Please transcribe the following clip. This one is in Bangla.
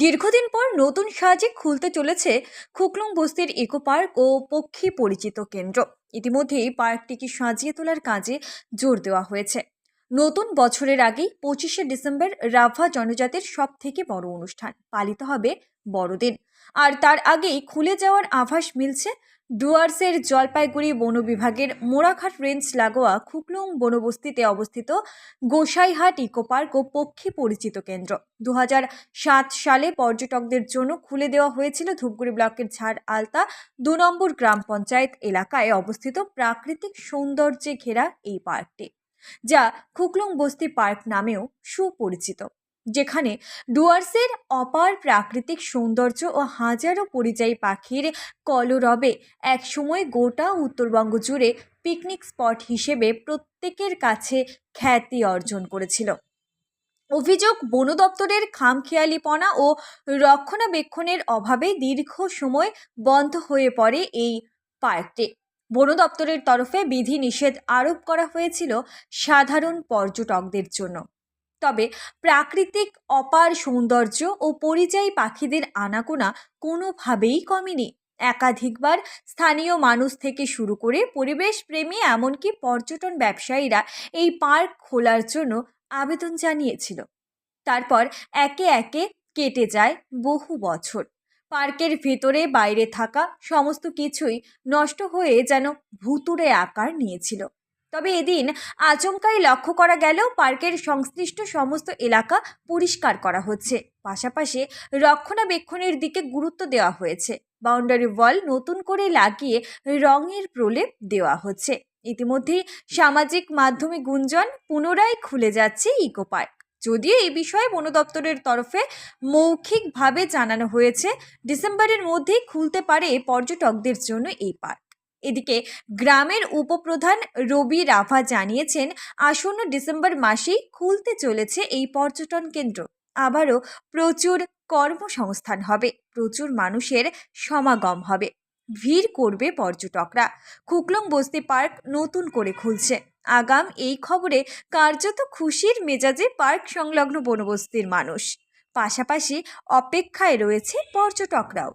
দীর্ঘদিন পর নতুন সাজে খুলতে চলেছে খুকলং বস্তির ইকো পার্ক ও পক্ষী পরিচিত কেন্দ্র। ইতিমধ্যেই পার্কটিকে সাজিয়ে তোলার কাজে জোর দেওয়া হয়েছে। নতুন বছরের আগেই পঁচিশে ডিসেম্বর রাভা জনজাতির সব থেকে বড় অনুষ্ঠান, পালিত হবে বড়দিন। আর তার আগেই খুলে যাওয়ার আভাস মিলছে ডুয়ার্সের জলপাইগুড়ি বন বিভাগের মোড়াঘাট রেঞ্জ লাগোয়া খুকলুং বনবস্তিতে অবস্থিত গোসাইহাট ইকো পার্ক ও পক্ষী পরিচিত কেন্দ্র। দু সালে পর্যটকদের জন্য খুলে দেওয়া হয়েছিল ধূপগুড়ি ব্লকের ঝাড় আলতা দু নম্বর গ্রাম পঞ্চায়েত এলাকায় অবস্থিত প্রাকৃতিক সৌন্দর্যে ঘেরা এই পার্কটি, যা খুকলুং বস্তি পার্ক নামেও সুপরিচিত। যেখানে ডুয়ার্সের অপার প্রাকৃতিক সৌন্দর্য ও হাজারো পরিযায়ী পাখির কলরবে একসময় গোটা উত্তরবঙ্গ জুড়ে পিকনিক স্পট হিসেবে প্রত্যেকের কাছে খ্যাতি অর্জন করেছিল। অভিযোগ, বন দপ্তরের খামখেয়ালিপনা ও রক্ষণাবেক্ষণের অভাবে দীর্ঘ সময় বন্ধ হয়ে পড়ে এই পার্কটি। বন দপ্তরের তরফে বিধি নিষেধ আরোপ করা হয়েছিল সাধারণ পর্যটকদের জন্য। তবে প্রাকৃতিক অপার সৌন্দর্য ও পরিযায়ী পাখিদের আনাগোনা কোনোভাবেই কমেনি। একাধিকবার স্থানীয় মানুষ থেকে শুরু করে পরিবেশ প্রেমী এমনকি পর্যটন ব্যবসায়ীরা এই পার্ক খোলার জন্য আবেদন জানিয়েছিল। তারপর একে একে কেটে যায় বহু বছর। পার্কের ভেতরে বাইরে থাকা সমস্ত কিছুই নষ্ট হয়ে যেন ভুতুড়ে আকার নিয়েছিল। তবে এদিন আচমকাই লক্ষ্য করা গেল পার্কের সংশ্লিষ্ট সমস্ত এলাকা পরিষ্কার করা হচ্ছে। পাশাপাশি রক্ষণাবেক্ষণের দিকে গুরুত্ব দেওয়া হয়েছে। বাউন্ডারি ওয়াল নতুন করে লাগিয়ে রঙের প্রলেপ দেওয়া হচ্ছে। ইতিমধ্যেই সামাজিক মাধ্যমে গুঞ্জন পুনরায় খুলে যাচ্ছে ইকো পার্ক। যদিও এই বিষয়ে বন দপ্তরের তরফে মৌখিকভাবে জানানো হয়েছে, ডিসেম্বরের মধ্যেই খুলতে পারে পর্যটকদের জন্য এই পার্ক। এদিকে গ্রামের উপপ্রধান রবি রাভা জানিয়েছেন, আসন্ন ডিসেম্বর মাসেই খুলতে চলেছে এই পর্যটন কেন্দ্র। আবারও প্রচুর কর্মসংস্থান হবে, প্রচুর মানুষের সমাগম হবে। ভিড় করবে পর্যটকরা। খুকলং বস্তি পার্ক নতুন করে খুলছে। আগাম এই খবরে কার্যত খুশির মেজাজে পার্ক সংলগ্ন বনবস্তির মানুষ। পাশাপাশি অপেক্ষায় রয়েছে পর্যটকরাও।